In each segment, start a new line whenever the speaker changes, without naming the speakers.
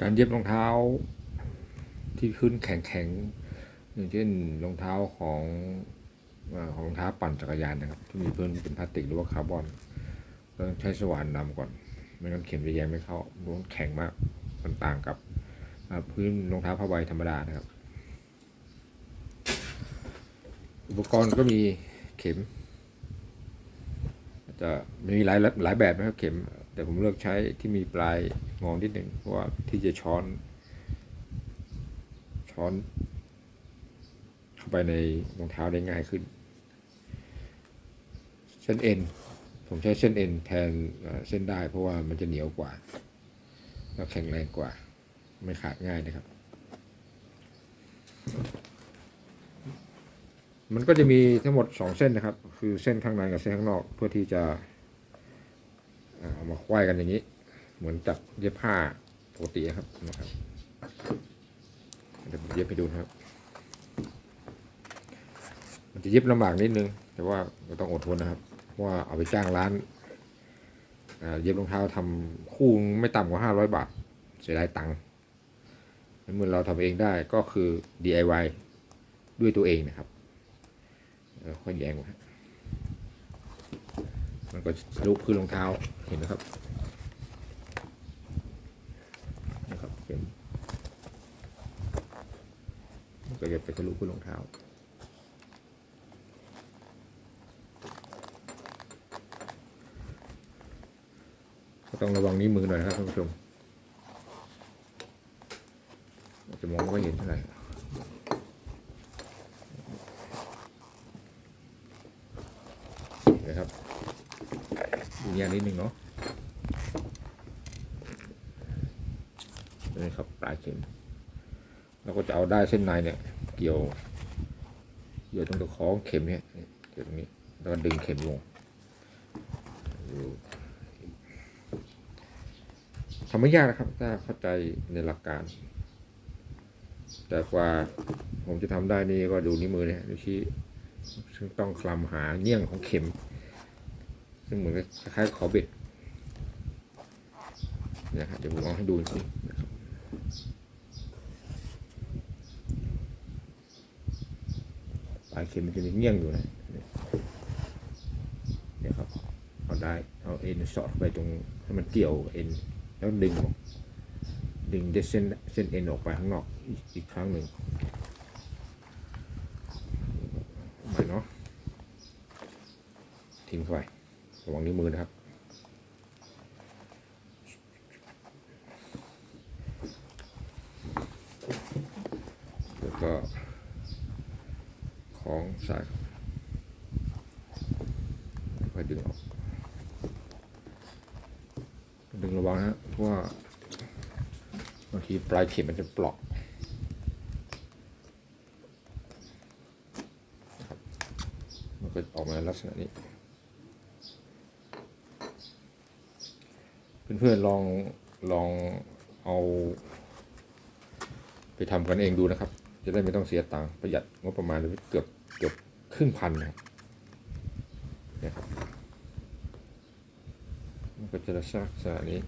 การเย็บรองเท้าที่ขึ้นแข็งๆอย่างเช่นรองเท้าของของรองเท้าปั่นจักรยานนะครับที่มีพื้นเป็นพลาสติกหรือว่าคาร์บอนต้องใช้สว่านดำก่อน ไม่งั้นเข็มจะแยงไม่เข้ามันแข็งมากมันต่างกับพื้นรองเท้าผ้าใบธรรมดานะครับ อุปกรณ์ก็มีเข็ม จะมีหลายหลายแบบนะครับเข็ม แต่ผมเลือกใช้ที่มีปลายงอนิดหนึ่งเพราะว่าที่จะช้อน ช้อน เข้าไปในรองเท้าได้ง่ายขึ้น เส้นเอ็นผมใช้เส้นเอ็นแทนเส้นได้เพราะว่ามันจะเหนียวกว่า แล้วแข็งแรงกว่า ไม่ขาดง่ายนะครับ มันก็จะมีทั้งหมดสองเส้นนะครับ คือเส้นข้างในกับเส้นข้างนอกเพื่อที่จะ มาควายกันอย่างนี้ เหมือนจับเย็บผ้าปกติครับนะครับเดี๋ยวผมเย็บให้ดูนะครับ มันจะเย็บลำบากนิดนึง แต่ว่าก็ต้องอดทนนะครับเพราะว่าเอาไปจ้างร้านเย็บรองเท้าทำคู่ไม่ต่ำกว่าห้าร้อยบาท เสียดายตังค์เมื่อเราทำเองได้ก็คือ DIY ด้วยตัวเองนะครับค่อยแยงมา มันก็ลุพื้นรองเท้าเห็นนะครับนะครับเข็มมันก็จะไปทะลุพื้นรองเท้าก็ต้องระวังนิ้วมือหน่อยนะครับท่านผู้ชมจะมองไม่เห็นเท่าไหร่นะครับ ดูยากนิดนึงเนาะนี่ครับปลายเข็มเราก็จะเอาได้เส้นในเนี่ย เกี่ยวเกี่ยวตรงตะของเข็มเนี่ยเกี่ยวตรงนี้แล้วก็ดึงเข็มลงดูทำไม่ยากนะครับ ถ้าเข้าใจในหลักการ แต่กว่าผมจะทำได้นี่ก็ดูนิ้วมือเนี่ยนิ้วชี้ซึ่งต้องคลำหาเงี้ยงของเข็ม ซึ่งเหมือนคล้ายๆขอเบ็ดนะครับเดี๋ยวผมเอาให้ดูจรินะครับปลายเข็มมันจะเงี้ยงอยู่นะเนี่ยครับเอาได้เอาเอ็นสอดไปตรงให้มันเกี่ยวเอ็นแล้วดึงออกดึงเส้นเส้นเอ็นออกไปข้างนอกอีกอีกครั้งหนึ่งใหม่เนาะทิ้งเข้าไป ระวังนิ้วมือนะครับ แล้วก็ของใส่ค่อยดึงออก ดึงระวังนะเพราะว่าบางทีปลายเข็มมันจะปลอกมันก็ออกมาลักษณะนี้ เพื่อนๆลองลองเอาไปทำกันเองดูนะครับ จะได้ไม่ต้องเสียตังค์ประหยัดงบประมาณเกือบเกือบครึ่งพันนะครับเนี่ยครับมันก็จะลักษณะนี้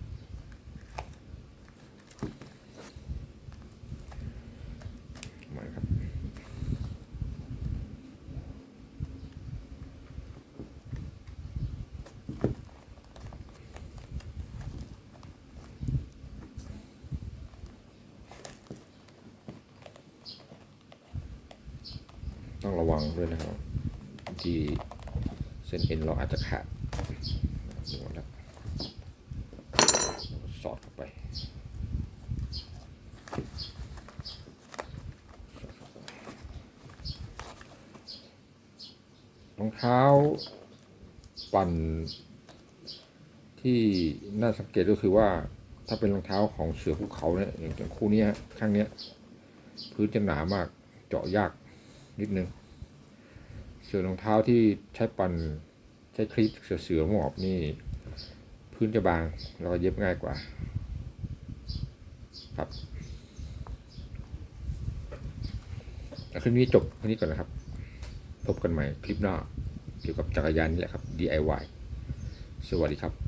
มาครับ ต้ องระวังด้วยนะครับ ที่เส้นเอ็นเราอาจจะขาดดแล้วสอดเข้าไปรองเท้าปั่นที่น่าสังเกตก็คือว่าถ้าเป็นรองเท้าของเสือภูเขาเนี่ยอย่างคู่นี้ข้างเนี้ย พื้นจะหนามากเจาะยากนิดนึง ส่วนรองเท้าที่ใช้ปั่นใช้คลิปเสือหมอบนี่ พื้นจะบางแล้วก็เย็บง่ายกว่า ครับคลิปนี้จบแค่นี้ก่อนนะครับ พบกันใหม่คลิปหน้าเกี่ยวกับจักรยานนี่แหละครับ DIY สวัสดีครับ